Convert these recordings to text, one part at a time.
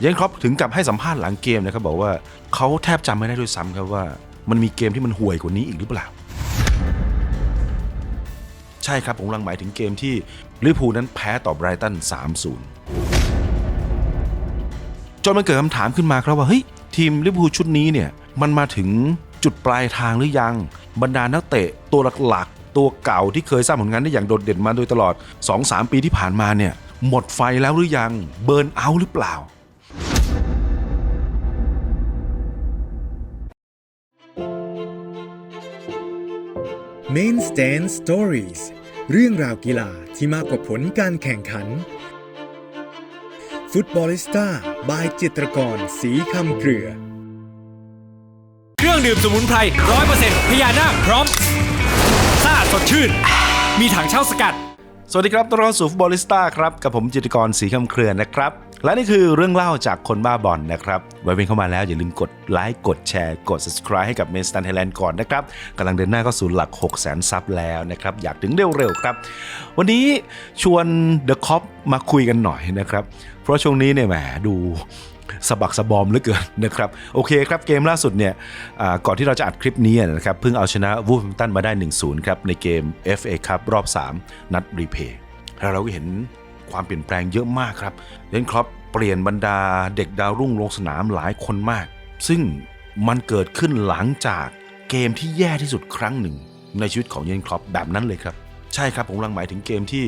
เยนครอปถึงกับให้สัมภาษณ์หลังเกมนะครับบอกว่าเขาแทบจำไม่ได้ด้วยซ้ำครับว่า มันมีเกมที่มันห่วยกว่านี้อีกหรือเปล่า ใช่ครับผมกำลังหมายถึงเกมที่ลิเวอร์พูลนั้นแพ้ต่อไบรตัน 3-0 จนมันเกิดคำถามขึ้นมาครับว่าเฮ้ยทีมลิเวอร์พูลชุดนี้เนี่ยมันมาถึงจุดปลายทางหรือยัง บรรดานักเตะตัวหลักๆ ตัวเก่าที่เคยสร้างผลงานได้อย่างโดดเด่นมาโดยตลอด 2-3 ปีที่ผ่านมาเนี่ยหมดไฟแล้วหรือยังเบิร์นเอาหรือเปล่า Main Stand Stories เรื่องราวกีฬาที่มากกว่าผลการแข่งขัน ฟุตบอลิสต้าบายจิตรกรสีคำเกลือ เครื่องดื่มสมุนไพรร้อยเปอร์เซ็นต์พญานาคพร้อมซ่าสดชื่น มีถังเช่าสกัด สวัสดีครับต้อนรับสู่ฟุตบอลิสต้าครับ กับผมจิตรกรสีคำเครือนนะครับ และนี่คือเรื่องเล่าจากคนบ้าบอลนะครับ ไว้เป็นเข้ามาแล้วอย่าลืมกดไลค์กดแชร์ กด subscribe ให้กับเมสตันไทยแลนด์ก่อนนะครับกำลังเดินหน้าเข้าสู่หลัก6 0 0 0 0ซับแล้วนะครับ อยากถึงเร็วๆครับ วันนี้ชวนเดอะคอปมาคุยกันหน่อยนะครับ เพราะช่วงนี้เนี่ยแหมดู สะบักสะบอมเหลือเกินนะครับโอเคครับเกมล่าสุดเนี่ยก่อนที่เราจะอัดคลิปนี้นะครับเพิ่งเอาชนะวูฟมป์ตันมาได้ 1-0 ครับในเกม FA ครับรอบ 3 นัดรีเพย์แล้วเราก็เห็นความเปลี่ยนแปลงเยอะมากครับเลนครอปเปลี่ยนบรรดาเด็กดาวรุ่งลงสนามหลายคนมาก ซึ่งมันเกิดขึ้นหลังจากเกมที่แย่ที่สุดครั้งหนึ่ง ในชีวิตของเยนครอปแบบนั้นเลยครับ ใช่ครับผมกำลังหมายถึงเกมที่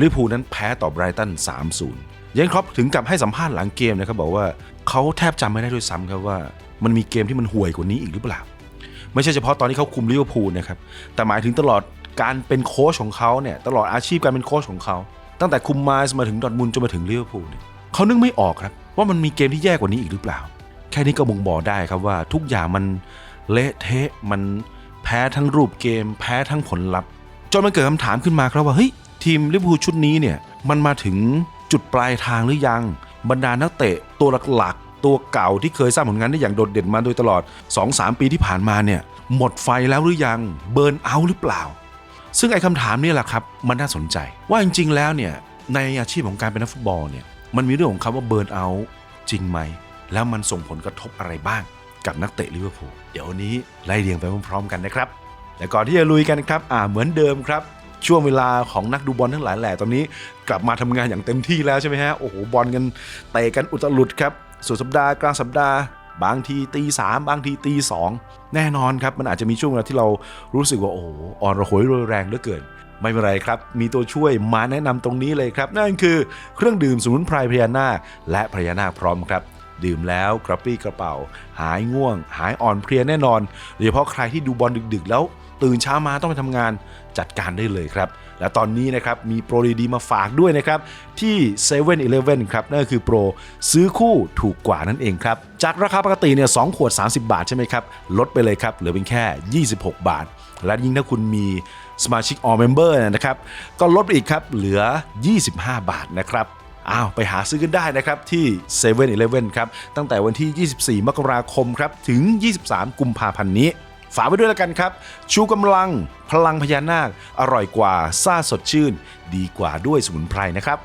ลิเวอร์พูลนั้นแพ้ต่อไบรตัน 3-0 เยนครอปถึงกับให้สัมภาษณ์หลังเกมนะครับบอกว่าเขาแทบจำไม่ได้ด้วยซ้ำครับว่า มันมีเกมที่มันห่วยกว่านี้อีกหรือเปล่า ไม่ใช่เฉพาะตอนที่เขาคุมลิเวอร์พูลนะครับแต่หมายถึงตลอดการเป็นโค้ชของเขาเนี่ยตลอดอาชีพการเป็นโค้ชของเขา ตั้งแต่คุมมาส์มาถึงดอทมุนจนมาถึงลิเวอร์พูลเนี่ยเขานึกไม่ออกครับว่ามันมีเกมที่แย่กว่านี้อีกหรือเปล่า แค่นี้ก็บ่งบอกได้ครับว่าทุกอย่างมันเละเทะมันแพ้ทั้งรูปเกม แพ้ทั้งผลลัพธ์จนมันเกิดคำถามขึ้นมาครับว่าเฮ้ยทีมลิเวอร์พูลชุดนี้เนี่ยมันมาถึง จุดปลายทางหรือยัง บรรดานักเตะตัวหลักๆ ตัวเก่าที่เคยสร้างผลงานได้อย่างโดดเด่นมาโดยตลอด 2-3 ปีที่ผ่านมาเนี่ยหมดไฟแล้วหรือยังเบิร์นเอาหรือเปล่า ซึ่งไอ้คำถามนี่แหละครับ มันน่าสนใจ ว่าจริงๆแล้วเนี่ยในอาชีพของการเป็นนักฟุตบอลเนี่ยมันมีเรื่องของคำว่าเบิร์นเอาจริงไหม แล้วมันส่งผลกระทบอะไรบ้าง กับนักเตะลิเวอร์พูลเดี๋ยววันนี้ไล่เรียงไปพร้อมๆกันนะครับแต่ก่อนที่จะลุยกันครับอ่าเหมือนเดิมครับ ช่วงเวลาของนักดูบอลทั้งหลายแหล่ตอนนี้กลับมาทำงานอย่างเต็มที่แล้วใช่ไหมฮะโอ้โหบอลกันเตะกันอุตลุดครับสุดสัปดาห์กลางสัปดาห์ บางทีตีสามบางทีตีสองแน่นอนครับมันอาจจะมีช่วงเวลาที่เรารู้สึกว่าโอ้โหอ่อนระหยรวยแรงเหลือเกินไม่เป็นไรครับ มีตัวช่วยมาแนะนำตรงนี้เลยครับ นั่นคือเครื่องดื่มสมุนไพรพญานาค และพญานาคพร้อมครับ ดื่มแล้วกระปรี้กระเป๋า หายง่วง หายอ่อนเพลียแน่นอนโดยเฉพาะใครที่ดูบอลดึกๆ แล้ว ตื่นเช้ามาต้องไปทำงานจัดการได้เลยครับ และตอนนี้นะครับมีโปรดีๆมาฝากด้วยนะครับ ที่7 e เ e ่ e อครับ นั่นก็คือโปรซื้อคู่ถูกกว่านั่นเองครับ จากราคาปกติเนี่ยสขวด 30 บาทใช่ไหมครับ ลดไปเลยครับ เหลือเป็นแค่ 26 บาท และยิ่งถ้าคุณมีสมาชิก All Member นะครับ ก็ลดไปอีกครับ เหลือ 25 บาทนะครับอ้าวไปหาซื้อกันได้นะครับที่7 e เ e ่ e ครับ ตั้งแต่วันที่ 24 มกราคมครับ ถึง 23 กุมภาพันธ์นี้ ฝากไว้ด้วยแล้วกันครับ ชูกำลัง พลังพญานาค อร่อยกว่าซ่าสดชื่น ดีกว่าด้วยสมุนไพรนะครับ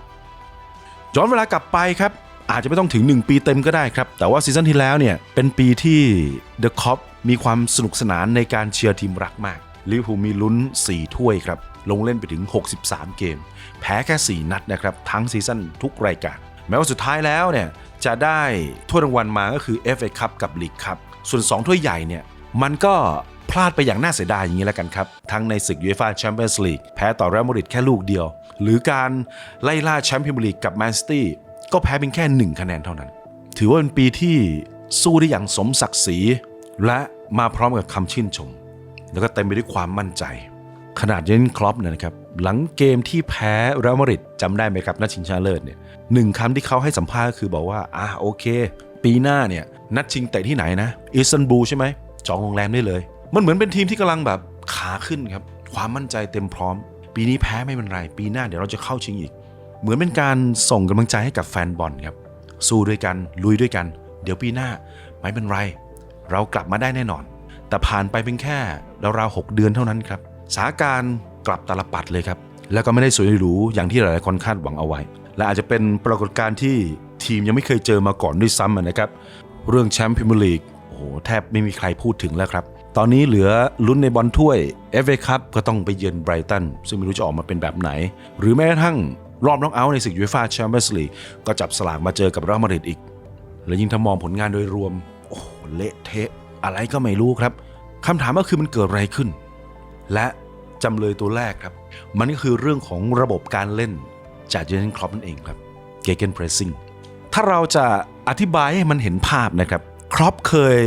ย้อนเวลากลับไปครับ อาจจะไม่ต้องถึง 1 ปีเต็มก็ได้ครับ แต่ว่าซีซั่นที่แล้วเนี่ย เป็นปีที่ The Cop มีความสนุกสนานในการเชียร์ทีมรักมากลิเวอร์พูลมีลุ้น 4 ถ้วยครับ ลงเล่นไปถึง 63 เกม แพ้แค่ 4 นัดนะครับ ทั้งซีซั่นทุกรายการ แม้ว่าสุดท้ายแล้วเนี่ย จะได้ถ้วยรางวัลมาก็คือ FA Cup กับ League Cup ส่วน 2 ถ้วยใหญ่เนี่ย มันก็พลาดไปอย่างน่าเสียดายอย่างนี้แล้วกันครับ ทั้งในศึกยูเอฟ่าแชมเปี้ยนส์ลีกแพ้ต่อเรอัลมาดริดแค่ลูกเดียว หรือการไล่ล่าแชมเปี้ยนส์ลีกกับแมนซิตี้ก็แพ้เพียงแค่ 1 คะแนนเท่านั้น ถือว่าเป็นปีที่สู้ได้อย่างสมศักดิ์ศรีและมาพร้อมกับคำชื่นชม แล้วก็เต็มไปด้วยความมั่นใจ ขนาดเยนคลอปเนี่ยนะครับหลังเกมที่แพ้เรอัลมาดริดจำได้ไหมครับนัดชิงชนะเลิศเนี่ยหนึ่งคำที่เขาให้สัมภาษณ์ก็คือบอกว่าอะโอเค ปีหน้าเนี่ยนัดชิงเตะที่ไหนนะอิสตันบูลใช่ไหม จองโรงแรมได้เลย มันเหมือนเป็นทีมที่กำลังแบบขาขึ้นครับ ความมั่นใจเต็มพร้อม ปีนี้แพ้ไม่เป็นไร ปีหน้าเดี๋ยวเราจะเข้าชิงอีก เหมือนเป็นการส่งกำลังใจให้กับแฟนบอลครับ สู้ด้วยกัน ลุยด้วยกัน เดี๋ยวปีหน้าไม่เป็นไร เรากลับมาได้แน่นอน แต่ผ่านไปเพียงแค่ราวๆหกเดือนเท่านั้นครับสถานการณ์กลับตลปัดเลยครับแล้วก็ไม่ได้สวยหรูอย่างที่หลายๆคนคาดหวังเอาไว้ และอาจจะเป็นปรากฏการณ์ที่ทีมยังไม่เคยเจอมาก่อนด้วยซ้ำนะครับ เรื่องแชมป์พรีเมียร์ลีก โหแทบไม่มีใครพูดถึงแล้วครับ ตอนนี้เหลือลุ้นในบอลถ้วย FA คัพก็ต้องไปเยือนไบรตันซึ่งไม่รู้จะออกมาเป็นแบบไหน หรือแม้กระทั่งรอบน็อกเอาท์ในศึกยูฟ่าแชมเปี้ยนส์ลีกก็จับสลากมาเจอกับเรอัลมาดริดอีก และยิ่งถ้ามองผลงานโดยรวม โอ้โหเละเทะอะไรก็ไม่รู้ครับคำถามก็คือมันเกิดอะไรขึ้น และจำเลยตัวแรกครับ มันก็คือเรื่องของระบบการเล่นจากเจอร์เกนครอปนั่นเองครับเกเกนเพรสซิ่งถ้าเราจะอธิบายให้มันเห็นภาพนะครับ ครอปเคย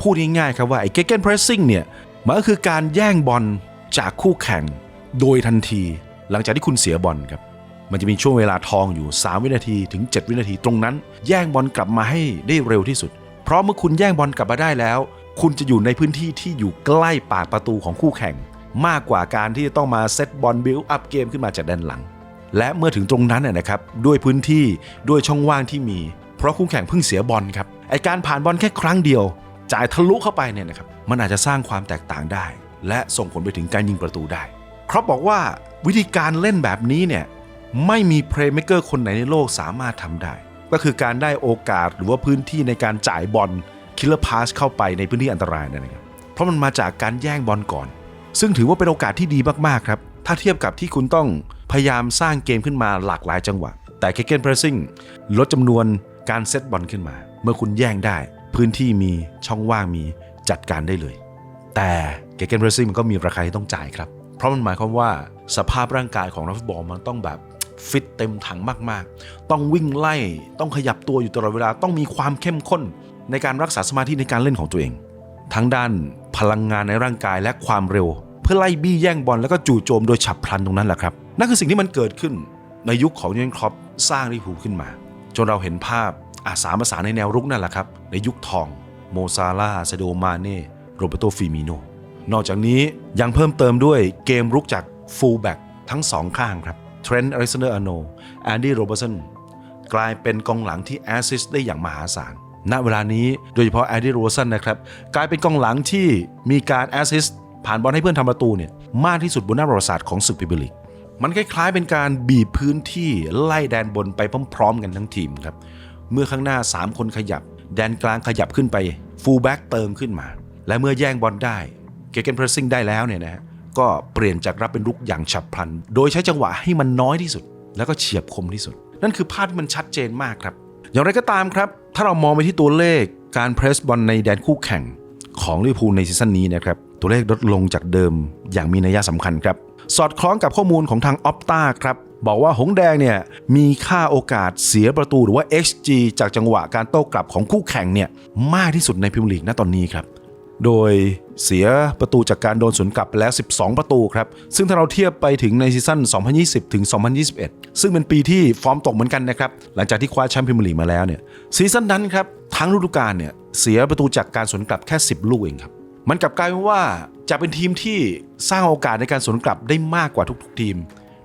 พูดง่ายๆครับว่าไอ้เกเกนเพรสซิ่งเนี่ยมันก็คือการแย่งบอลจากคู่แข่งโดยทันที หลังจากที่คุณเสียบอลครับมันจะมีช่วงเวลาทองอยู่ 3 วินาทีถึง 7 วินาทีตรงนั้น แย่งบอลกลับมาให้ได้เร็วที่สุด เพราะเมื่อคุณแย่งบอลกลับมาได้แล้ว คุณจะอยู่ในพื้นที่ที่อยู่ใกล้ปากประตูของคู่แข่ง มากกว่าการที่จะต้องมาเซตบอลบิลอัพเกมขึ้นมาจากด้านหลัง และเมื่อถึงตรงนั้นน่นะครับด้วยพื้นที่ด้วยช่องว่างที่มี เพราะคู่แข่งเพิ่งเสียบอลครับไอการผ่านบอลแค่ครั้งเดียว จ่ายทะลุเข้าไปเนี่ยนะครับมันอาจจะสร้างความแตกต่างได้ และส่งผลไปถึงการยิงประตูได้ครอปบอกว่าวิธีการเล่นแบบนี้เนี่ยไม่มีเพลย์เม k เกอร์คนไหนในโลกสามารถทำได้ ก็คือการได้โอกาสหรือว่าพื้นที่ในการจ่ายบอลคิลเลอร์พาสเข้าไปในพื้นที่อันตรายนั่นเองครับเพราะมันมาจากการแย่งบอลก่อน ซึ่งถือว่าเป็นโอกาสที่ดีมากๆครับถ้าเทียบกับที่คุณต้องพยายามสร้างเกมขึ้นมาหลากหลายจังหวะ แต่เคเกนเพรสซิ่งลดจำนวน การเซตบอลขึ้นมา เมื่อคุณแย่งได้ พื้นที่มีช่องว่างมีจัดการได้เลย แต่เกเกนเรซิ่งมันก็มีราคาที่ต้องจ่ายครับ เพราะมันหมายความว่าสภาพร่างกายของนักฟุตบอลมันต้องแบบฟิตเต็มถังมากๆ ต้องวิ่งไล่ ต้องขยับตัวอยู่ตลอดเวลา ต้องมีความเข้มข้น ในการรักษาสมาธิในการเล่นของตัวเอง ทั้งด้านพลังงานในร่างกายและความเร็ว เพื่อไล่บี้แย่งบอลแล้วก็จู่โจมโดยฉับพลันตรงนั้นแหละครับ นั่นคือสิ่งที่มันเกิดขึ้นในยุคของยูเนนครอปสร้างลิเวอร์พูลขึ้นมา จนเราเห็นภาพอาสามภาษาในแนวรุกนั่นแหละครับ ในยุคทอง โมซาลาห์ซโดมาเน่โรเบโตฟิมิโนนอกจากนี้ยังเพิ่มเติมด้วยเกมรุกจากฟูลแบ็กทั้งสองข้างครับเทรนต์อริซเนอร์อโนแอนดี้โรเบอร์สันกลายเป็นกองหลังที่แอสซิสต์ได้อย่างมหาศาลณเวลานี้โดยเฉพาะแอดดี้โรเบอร์สันนะครับกลายเป็นกองหลังที่มีการแอสซิสต์ผ่านบอลให้เพื่อนทำประตูเนี่ยมากที่สุดบนหน้าประวัติศาสตร์ของศึกพรีเมียร์ลีก มันคล้ายๆเป็นการบีบพื้นที่ไล่แดนบนไปพร้อมๆ กันทั้งทีมครับ เมื่อข้างหน้า 3 คนขยับ แดนกลางขยับขึ้นไปฟูลแบ็กเติมขึ้นมา และเมื่อแย่งบอลได้ เกเกนเพรสซิ่งได้แล้วเนี่ยนะฮะก็เปลี่ยนจากรับเป็นรุกอย่างฉับพลัน โดยใช้จังหวะให้มันน้อยที่สุด แล้วก็เฉียบคมที่สุด นั่นคือภาพที่มันชัดเจนมากครับ อย่างไรก็ตามครับ ถ้าเรามองไปที่ตัวเลขการเพรสบอลในแดนคู่แข่งของลิเวอร์พูลในซีซั่นนี้นะครับตัวเลขลดลงจากเดิมอย่างมีนัยสำคัญครับ สอดคล้องกับข้อมูลของทางออปตาครับบอกว่าหงแดงเนี่ยมีค่าโอกาสเสียประตูหรือว่า XG จากจังหวะการโต้กลับของคู่แข่งเนี่ยมากที่สุดในพรีเมียร์ลีกณตอนนี้ครับ โดยเสียประตูจากการโดนสวนกลับไปแล้ว 12 ประตูครับ ซึ่งถ้าเราเทียบไปถึงในซีซั่น 2020 ถึง 2021 ซึ่งเป็นปีที่ฟอร์มตกเหมือนกันนะครับ หลังจากที่คว้าแชมป์พรีเมียร์ลีกมาแล้วเนี่ยซีซั่นนั้นครับทั้งฤดูกาลเนี่ยเสียประตูจากการสวนกลับแค่ 10 ลูกเองครับ มันกลับกลายเป็นว่าจะเป็นทีมที่สร้างโอกาสในการสวนกลับได้มากกว่าทุกๆทีม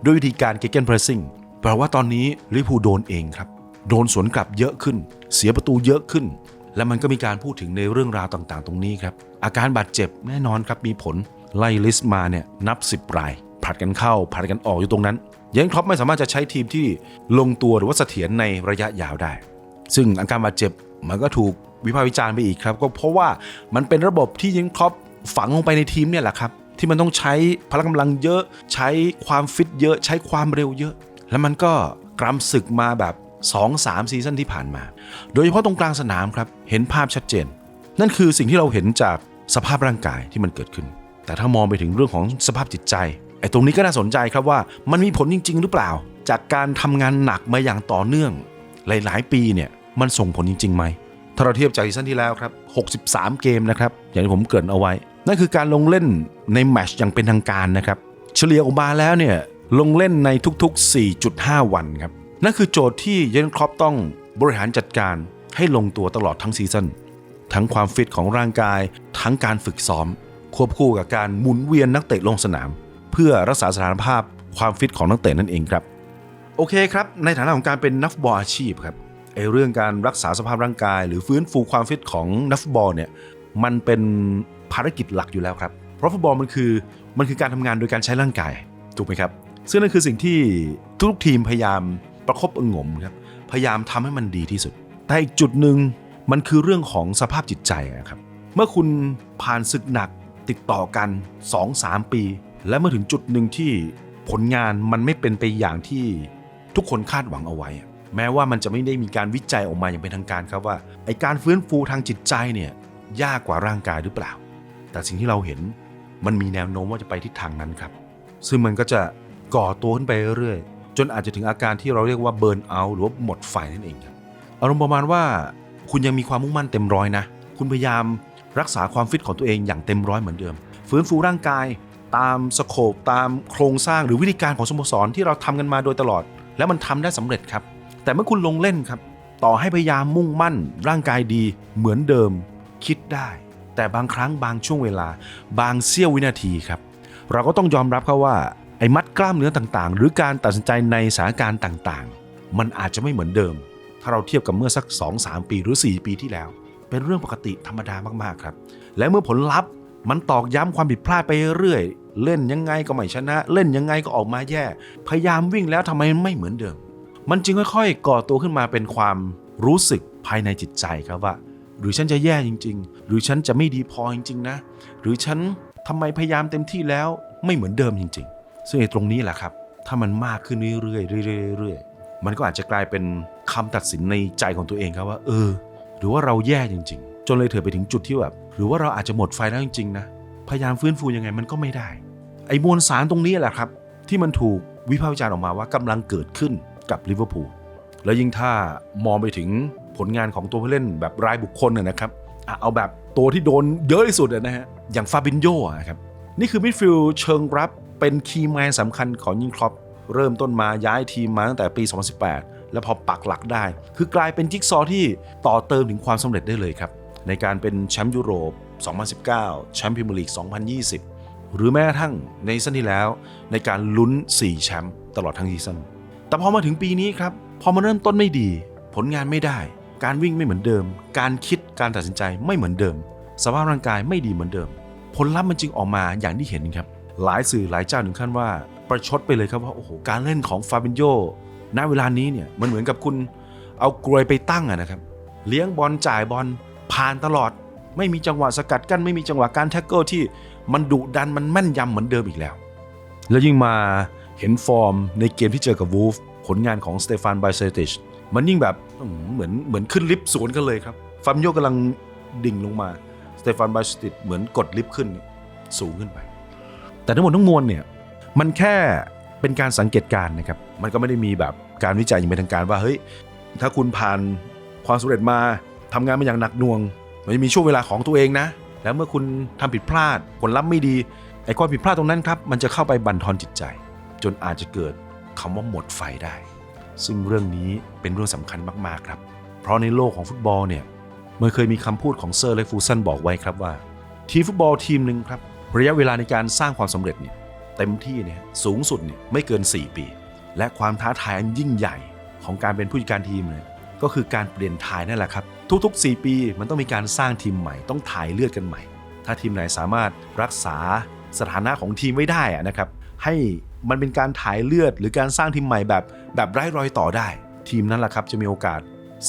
ด้วยวิธีการเกเกนเพรสซิ่งแปลว่าตอนนี้ลิพูโดนเองครับ โดนสวนกลับเยอะขึ้น เสียประตูเยอะขึ้น และมันก็มีการพูดถึงในเรื่องราวต่างๆ ตรงนี้ครับ อาการบาดเจ็บแน่นอนครับมีผลไล่ลิสต์มาเนี่ยนับ 10 รายผลัดกันเข้าผลัดกันออกอยู่ตรงนั้นยังครอปไม่สามารถจะใช้ทีมที่ลงตัวหรือว่าเสถียรในระยะยาวได้ ซึ่งอาการบาดเจ็บมันก็ถูก วิพากษ์วิจารณ์ไปอีกครับก็เพราะว่ามันเป็นระบบที่ยิงครอปฝังลงไปในทีมเนี่ยแหละครับที่มันต้องใช้พละกำลังเยอะ ใช้ความฟิตเยอะ ใช้ความเร็วเยอะ แล้วมันก็กรำศึกมาแบบ 2-3 ซีซั่นที่ผ่านมา โดยเฉพาะตรงกลางสนามครับ เห็นภาพชัดเจน นั่นคือสิ่งที่เราเห็นจากสภาพร่างกายที่มันเกิดขึ้น แต่ถ้ามองไปถึงเรื่องของสภาพจิตใจไอ้ตรงนี้ก็น่าสนใจครับว่ามันมีผลจริง ๆ หรือเปล่า จากการทำงานหนักมาอย่างต่อเนื่อง หลาย ๆ ปีเนี่ยมันส่งผลจริงๆไหม ถ้าเราเทียบจากซีซั่นที่แล้วครับ 63 เกมนะครับ อย่างที่ผมเกริ่นเอาไว้ นั่นคือการลงเล่นในแมชอย่างเป็นทางการนะครับ เฉลี่ยออกมาแล้วเนี่ยลงเล่นในทุกๆ 4.5 วันครับ นั่นคือโจทย์ที่เยนครอปต้องบริหารจัดการให้ลงตัวตลอดทั้งซีซั่น ทั้งความฟิตของร่างกาย ทั้งการฝึกซ้อม ควบคู่กับการหมุนเวียนนักเตะลงสนาม เพื่อรักษาสถานภาพความฟิตของนักเตะนั่นเองครับ โอเคครับ ในฐานะของการเป็นนักฟุตบอลอาชีพครับ ไอเรื่องการรักษาสภาพร่างกาย หรือฟื้นฟูความฟิตของนักฟุตบอลเนี่ยมันเป็นภารกิจหลักอยู่แล้วครับ เพราะฟุตบอลมันคือมันคือการทำงานโดยการใช้ร่างกายถูกไหมครับ ซึ่งนั่นคือสิ่งที่ทุกทีมพยายามประคบประหงมครับพยายามทำให้มันดีที่สุด แต่อีกจุดหนึ่งมันคือเรื่องของสภาพจิตใจครับเมื่อคุณผ่านศึกหนักติดต่อกัน 2-3 ปี และเมื่อถึงจุดหนึ่งที่ผลงานมันไม่เป็นไปอย่างที่ทุกคนคาดหวังเอาไว้ แม้ว่ามันจะไม่ได้มีการวิจัยออกมาอย่างเป็นทางการครับว่าไอการฟื้นฟูทางจิตใจเนี่ยยากกว่าร่างกายหรือเปล่า แต่สิ่งที่เราเห็นมันมีแนวโน้มว่าจะไปทิศทางนั้นครับ ซึ่งมันก็จะก่อตัวขึ้นไปเรื่อยๆ จนอาจจะถึงอาการที่เราเรียกว่าเบิร์นเอาหรือว่าหมดไฟนั่นเองครับอารมณ์ประมาณว่าคุณยังมีความมุ่งมั่นเต็มร้อยนะ คุณพยายามรักษาความฟิตของตัวเองอย่างเต็มร้อยเหมือนเดิม ฟื้นฟูร่างกายตามสโคปตามโครงสร้างหรือวิธีการของสโมสรที่เราทำกันมาโดยตลอด และมันทำได้สำเร็จครับ แต่เมื่อคุณลงเล่นครับ ต่อให้พยายามมุ่งมั่น ร่างกายดีเหมือนเดิมคิดได้ แต่บางครั้งบางช่วงเวลา บางเสี้ยววินาทีครับ เราก็ต้องยอมรับครับว่าไอ้มัดกล้ามเนื้อต่างๆ หรือการตัดสินใจในสถานการณ์ต่างๆ มันอาจจะไม่เหมือนเดิม ถ้าเราเทียบกับเมื่อสัก 2-3 ปีหรือ 4 ปีที่แล้ว เป็นเรื่องปกติธรรมดามากๆครับ และเมื่อผลลัพธ์มันตอกย้ำความผิดพลาดไปเรื่อยเล่นยังไงก็ไม่ชนะ เล่นยังไงก็ออกมาแย่ พยายามวิ่งแล้วทำไมไม่เหมือนเดิม มันจึงค่อยๆ ก่อตัวขึ้นมาเป็นความรู้สึกภายในจิตใจครับว่า หรือฉันจะแย่จริง ๆ หรือฉันจะไม่ดีพอจริง ๆ นะ หรือฉันทำไมพยายามเต็มที่แล้วไม่เหมือนเดิมจริง ๆ ซึ่งไอ้ตรงนี้แหละครับ ถ้ามันมากขึ้นเรื่อยๆเรื่อยๆเรื่อยๆมันก็อาจจะกลายเป็นคำตัดสินในใจของตัวเองครับว่า เออ หรือว่าเราแย่จริง ๆ จนเลยเถิดไปถึงจุดที่แบบหรือว่าเราอาจจะหมดไฟแล้วจริงๆนะพยายามฟื้นฟูยังไงมันก็ไม่ได้ ไอ้มวลสารตรงนี้แหละครับ ที่มันถูกวิพากษ์วิจารณ์ออกมาว่ากำลังเกิดขึ้น กับลิเวอร์พูลแล้วยิ่งถ้ามองไปถึงผลงานของตัวผู้เล่นแบบรายบุคคลนะครับเอาแบบตัวที่โดนเยอะที่สุดนะฮะอย่างฟาบินโยอะครับนี่คือมิดฟิลด์เชิงรับเป็นคีย์แมนสำคัญของยิงครอปเริ่มต้นมาย้ายทีมมาตั้งแต่ปี 2018 แล้วพอปักหลักได้ คือกลายเป็นจิ๊กซอว์ที่ต่อเติมถึงความสำเร็จได้เลยครับ ในการเป็นแชมป์ยุโรป 2019 แชมป์พรีเมียร์ลีก 2020 หรือแม้กระทั่งในซีซั่นที่แล้วในการลุ้น 4 แชมป์ตลอดทั้งซีซั่น แต่พอมาถึงปีนี้ครับ พอมาเริ่มต้นไม่ดี ผลงานไม่ได้ การวิ่งไม่เหมือนเดิม การคิดการตัดสินใจไม่เหมือนเดิม สภาพร่างกายไม่ดีเหมือนเดิม ผลลัพธ์มันจึงออกมาอย่างที่เห็นครับ หลายสื่อหลายเจ้าถึงขั้นว่า ประชดไปเลยครับว่าโอ้โหการเล่นของฟาบินโยณเวลานี้เนี่ยมันเหมือนกับคุณเอากลวยไปตั้งอะนะครับ เลี้ยงบอลจ่ายบอลผ่านตลอด ไม่มีจังหวะสกัดกั้นไม่มีจังหวะการแท็กเกิลที่มันดุดันมันแม่นยำเหมือนเดิมอีกแล้ว แล้วยิ่งมา เห็นฟอร์มในเกมที่เจอกับวูฟผลงานของสเตฟานไบเซติชมันยิ่งแบบเหมือนเหมือนขึ้นลิฟต์สวนกันเลยครับฟาร์มโยกำลังดิ่งลงมาสเตฟานไบเซติชเหมือนกดลิฟต์ขึ้นสูงขึ้นไป แต่ทั้งหมดทั้งมวลเนี่ยมันแค่เป็นการสังเกตการนะครับมันก็ไม่ได้มีแบบการวิจัยอย่างเป็นทางการว่าเฮ้ยถ้าคุณผ่านความสำเร็จมาทำงานมาอย่างหนักหน่วงมันจะมีช่วงเวลาของตัวเองนะ แล้วเมื่อคุณทำผิดพลาดผลลัพธ์ไม่ดีไอ้ความผิดพลาดตรงนั้นครับมันจะเข้าไปบั่นทอนจิตใจ จนอาจจะเกิดคำว่าหมดไฟได้ ซึ่งเรื่องนี้เป็นเรื่องสำคัญมากๆครับ เพราะในโลกของฟุตบอลเนี่ยเมื่อเคยมีคำพูดของเซอร์เล็กฟูซันบอกไว้ครับว่า ทีมฟุตบอลทีมหนึ่งครับระยะเวลาในการสร้างความสำเร็จเนี่ยเต็มที่เนี่ยสูงสุดเนี่ยไม่เกิน 4 ปี และความท้าทายอันยิ่งใหญ่ของการเป็นผู้จัดการทีมเนี่ยก็คือการเปลี่ยนถ่ายนั่นแหละครับ ทุกๆ 4 ปีมันต้องมีการสร้างทีมใหม่ต้องถ่ายเลือดกันใหม่ ถ้าทีมไหนสามารถรักษาสถานะของทีมไว้ได้นะครับให้ มันเป็นการถ่ายเลือด หรือการสร้างทีมใหม่แบบ แบบไร้รอยต่อได้ ทีมนั้นแหละครับจะมีโอกาส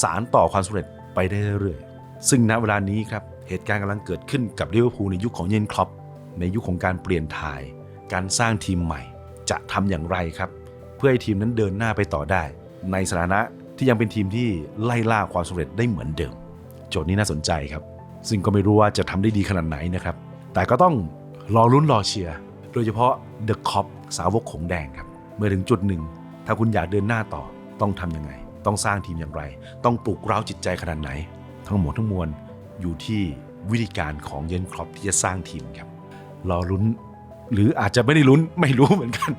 สารต่อความสำเร็จไปได้เรื่อยๆซึ่งณเวลานี้ครับเหตุการณ์กำลังเกิดขึ้นกับลิเวอร์พูลในยุคของเยนคลอปในยุคของการเปลี่ยนถ่าย การสร้างทีมใหม่ จะทำอย่างไรครับ เพื่อให้ทีมนั้นเดินหน้าไปต่อได้ ในสถานะที่ยังเป็นทีมที่ไล่ล่าความสำเร็จได้เหมือนเดิม โจทย์นี้น่าสนใจครับ ซึ่งก็ไม่รู้ว่าจะทำได้ดีขนาดไหนนะครับ แต่ก็ต้องรอลุ้นรอเชียร์ โดยเฉพาะเดอะคอป สาวกของแดงครับ เมื่อถึงจุดหนึ่ง ถ้าคุณอยากเดินหน้าต่อต้องทำยังไง ต้องสร้างทีมอย่างไร ต้องปลุกเร้าจิตใจขนาดไหน ทั้งหมดทั้งมวลอยู่ที่วิธีการของเยนครอปที่จะสร้างทีมครับรอลุ้น หรืออาจจะไม่ได้ลุ้นไม่รู้เหมือนกัน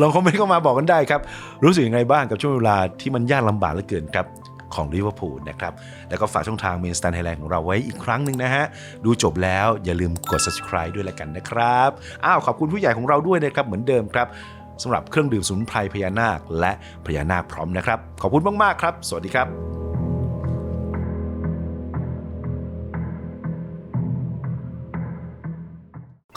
ลองคอมเมนต์เข้ามาบอกกันได้ครับ รู้สึกยังไงบ้างกับช่วงเวลาที่มันยากลำบากเหลือเกินครับ ของลิเวอร์พูลนะครับ แล้วก็ฝากช่องทางเมนสแตนไทยแลนด์ของเราไว้อีกครั้งหนึ่งนะฮะ ดูจบแล้วอย่าลืมกด subscribe ด้วยละกันนะครับอ้าวขอบคุณผู้ใหญ่ของเราด้วยนะครับเหมือนเดิมครับสำหรับเครื่องดื่มสมุนไพรพญานาค และพญานาคพร้อมนะครับ ขอบคุณมากๆครับ สวัสดีครับ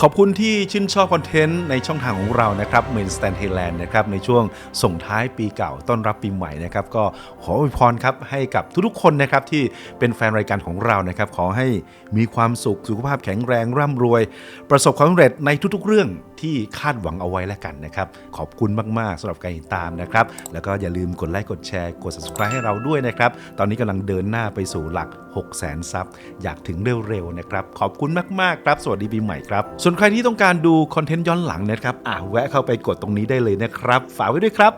ขอบคุณที่ชื่นชอบคอนเทนต์ในช่องทางของเรานะครับเมนสแตนเทเลนด์นะครับในช่วงส่งท้ายปีเก่าต้อนรับปีใหม่นะครับก็ขออวยพรครับให้กับทุกๆคนนะครับที่เป็นแฟนรายการของเรานะครับขอให้มีความสุขสุขภาพแข็งแรงร่ำรวย ประสบความสำเร็จในทุกๆเรื่อง ที่คาดหวังเอาไว้แล้วกันนะครับ ขอบคุณมาก ๆสำหรับการติดตามนะครับ แล้วก็อย่าลืมกดไลค์กดแชร์กด subscribe ให้เราด้วยนะครับ ตอนนี้กำลังเดินหน้าไปสู่หลัก 6 0 0 0 0 0ซับอยากถึงเร็วๆนะครับ ขอบคุณมาก ๆ ครับ สวัสดีปีใหม่ครับ ส่วนใครที่ต้องการดูคอนเทนต์ย้อนหลังนะครับอะแวะเข้าไปกดตรงนี้ได้เลยนะครับ ฝากไว้ด้วยครับ